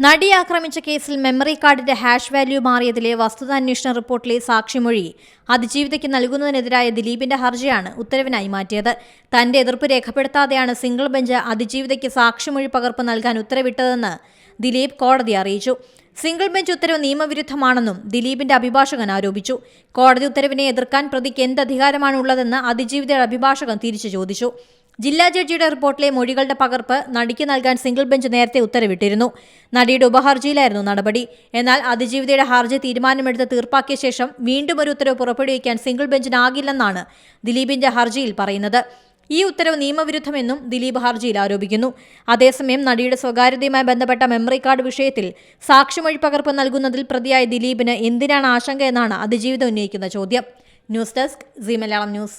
നടി ആക്രമിച്ച കേസിൽ മെമ്മറി കാർഡിന്റെ ഹാഷ് വാല്യൂ മാറിയതിലെ വസ്തുതാന്വേഷണ റിപ്പോർട്ടിലെ സാക്ഷിമൊഴി അതിജീവിതയ്ക്ക് നൽകുന്നതിനെതിരായ ദിലീപിന്റെ ഹർജിയാണ് ഉത്തരവിനായി മാറ്റിയത്. തന്റെ എതിർപ്പ് രേഖപ്പെടുത്താതെയാണ് സിംഗിൾ ബെഞ്ച് അതിജീവിതയ്ക്ക് സാക്ഷിമൊഴി പകർപ്പ് നൽകാൻ ഉത്തരവിട്ടതെന്ന് ദിലീപ് കോടതി അറിയിച്ചു. സിംഗിൾ ബെഞ്ച് ഉത്തരവ് നിയമവിരുദ്ധമാണെന്നും ദിലീപിന്റെ അഭിഭാഷകൻ ആരോപിച്ചു. കോടതി ഉത്തരവിനെ എതിർക്കാൻ പ്രതിക്ക് എന്ത് അധികാരമാണുള്ളതെന്ന് അതിജീവിതയുടെ അഭിഭാഷകൻ തിരിച്ചു ചോദിച്ചു. ജില്ലാ ജഡ്ജിയുടെ റിപ്പോർട്ടിലെ മൊഴികളുടെ പകർപ്പ് നടിക്ക് നൽകാൻ സിംഗിൾ ബെഞ്ച് നേരത്തെ ഉത്തരവിട്ടിരുന്നു. നടിയുടെ ഉപഹർജിയിലായിരുന്നു നടപടി. എന്നാൽ അതിജീവിതയുടെ ഹർജി തീരുമാനമെടുത്ത് തീർപ്പാക്കിയ ശേഷം വീണ്ടും ഒരു ഉത്തരവ് പുറപ്പെടുവിക്കാൻ സിംഗിൾ ബെഞ്ചിനാകില്ലെന്നാണ് ദിലീപിന്റെ ഹർജിയിൽ പറയുന്നത്. ഈ ഉത്തരവ് നിയമവിരുദ്ധമെന്നും ദിലീപ് ഹർജിയിൽ ആരോപിക്കുന്നു. അതേസമയം നടിയുടെ സ്വകാര്യതയുമായി ബന്ധപ്പെട്ട മെമ്മറി കാർഡ് വിഷയത്തിൽ സാക്ഷിമൊഴി പകർപ്പ് നൽകുന്നതിൽ പ്രതിയായ ദിലീപിന് എന്തിനാണ് ആശങ്ക എന്നാണ് അതിജീവിതം ഉന്നയിക്കുന്ന ചോദ്യം. News desk Zee Malayalam news.